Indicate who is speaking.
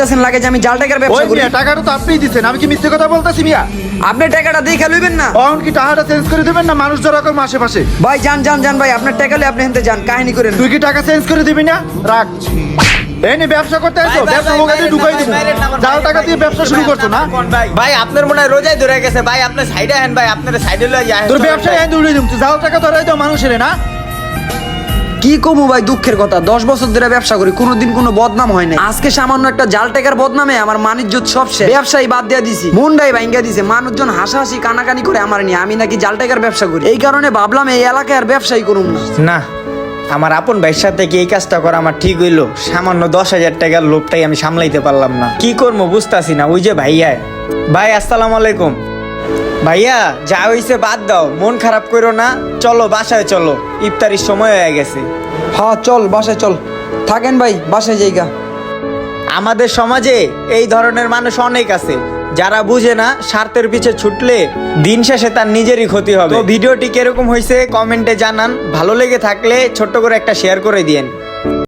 Speaker 1: বলতেছেন লাগে যে আমি জাল টাকার
Speaker 2: ওই
Speaker 1: ব্যবসা করি।
Speaker 2: মিয়া টাকাটা তো আপনিই দিচ্ছেন আমি কি মিথ্যে কথা বলতেছি মিয়া?
Speaker 1: আপনি টাকাটা দেখে লইবেন না।
Speaker 2: অন কি টাকাটা চেঞ্জ করে দেবেন না? মানুষ জড়া করব আশেপাশে
Speaker 1: ভাই যান যান যান ভাই আপনার টাকা লই আপনি হেনতে যান কাহিনী করেন।
Speaker 2: তুই কি টাকা চেঞ্জ করে দিবি না? রাখ। এই নে ব্যবসা করতে আসো
Speaker 3: ভাই,
Speaker 2: ব্যবসা
Speaker 3: ভাই,
Speaker 2: মোকাতে
Speaker 3: ভাই,
Speaker 2: ঢুকাই
Speaker 3: ভাই,
Speaker 2: দিব।
Speaker 3: ভাই, ভাই,
Speaker 2: টাকা দিয়ে ব্যবসা শুরু করছ না?
Speaker 3: ভাই আপনার মনে হয় রোজাই ধরে গেছে ভাই আপনার সাইডে হেন ভাই আপনার সাইডে লয়ে যায়
Speaker 2: তোর ব্যবসা এনে উড়িয়ে দিম। তুই জাল টাকা ধরাই দাও মানুষের না?
Speaker 1: কি কমু ভাই দুঃখের কথা? দশ বছর ধরে ব্যবসা করি, কোনোদিন কোনো বদনাম হয় না আজকে সামান্য একটা জাল টাকার বদনামে আমার মানিজ্য সব শেষ। ব্যবসায়ী বাদ দিয়ে দিছি। মুন্ডাই ভাঙ্গা দিছে, মানুষজন হাসাহাসি কানাকানি করে আমার নিয়ে। আমি নাকি জাল টাকার ব্যবসা করি। এই কারণে ভাবলাম এই এলাকায় আর ব্যবসায়ী করুম না।
Speaker 3: আমার আপন ভাইয়ের সাথে এই কাজটা করা আমার ঠিক হইল? সামান্য দশ হাজার টাকার লোভটাই আমি সামলাইতে পারলাম না। কি করব বুঝতাছি না, ওই যে ভাইয়া। ভাই, আসসালামু আলাইকুম। ভাইয়া যা হইছে বাদ দাও মন খারাপ করো না। চলো বাসায় চলো। ইফতারির সময় হয়ে গেছে।
Speaker 1: হ্যাঁ চল বাসায় চল। থাকেন ভাই বাসায় জায়গা
Speaker 3: আমাদের সমাজে এই ধরনের মানুষ অনেক আছে। যারা বুঝে না স্বার্থের পিছে ছুটলে দিন শেষে তার নিজেরই ক্ষতি হবে। তো ভিডিওটি কীরকম হয়েছে কমেন্টে জানান। ভালো লেগে থাকলে ছোট্ট করে একটা শেয়ার করে দিয়েন।